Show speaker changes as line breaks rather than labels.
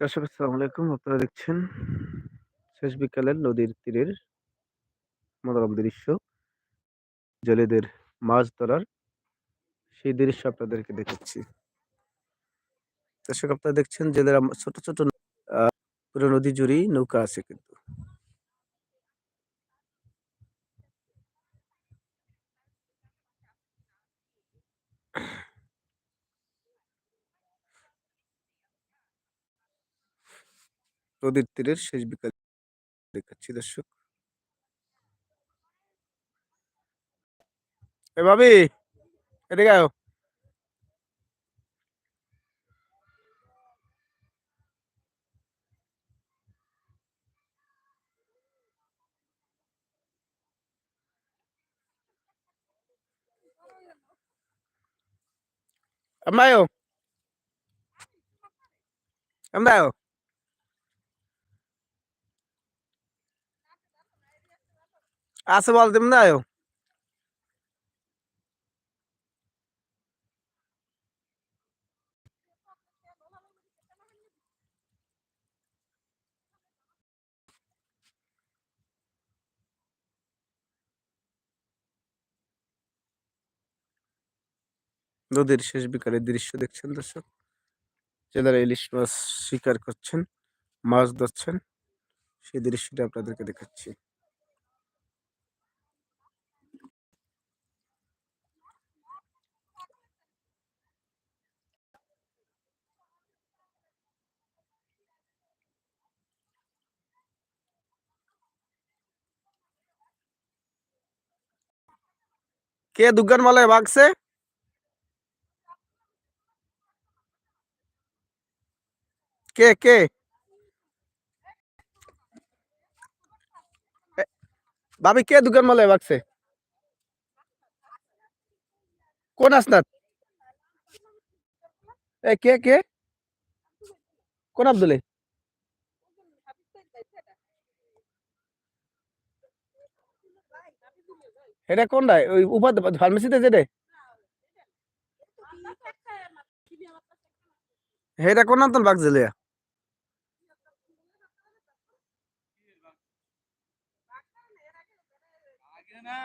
দর্শক, আসসালামু আলাইকুম। আপনারা দেখছেন শেষ বিকালের নদীর তীরের মনোরম দৃশ্য। জেলেদের মাছ ধরার সেই দৃশ্য আপনাদেরকে দেখাচ্ছি। দর্শক, আপনারা দেখছেন জেলেরা ছোট ছোট পুরো নদী জুড়েই নৌকা আছে কিন্তু। নদীর তীরের শেষ বিকাল দেখাচ্ছি দর্শক। এ ভাবি এদিকে আয়। আমায়ও আমায়ও বল তুমি না আয়ো নদীর শেষ বিকালের দৃশ্য দেখছেন দর্শক জেলেরা ইলিশ মাছ শিকার করছেন মাছ ধরছেন সেই দৃশ্যটা আপনাদেরকে দেখাচ্ছি কে দুগান মালায় ভাগছে কে কে এ, ভাবি কে দুগান মালায় ভাগছে কোন আসনাত এ কে কে কোন আব্দুলে এটা কোনটা ওই উপাধ্য ফার্মেসিতে যেতে এটা কোন নতুন বাগ জেলিয়া? না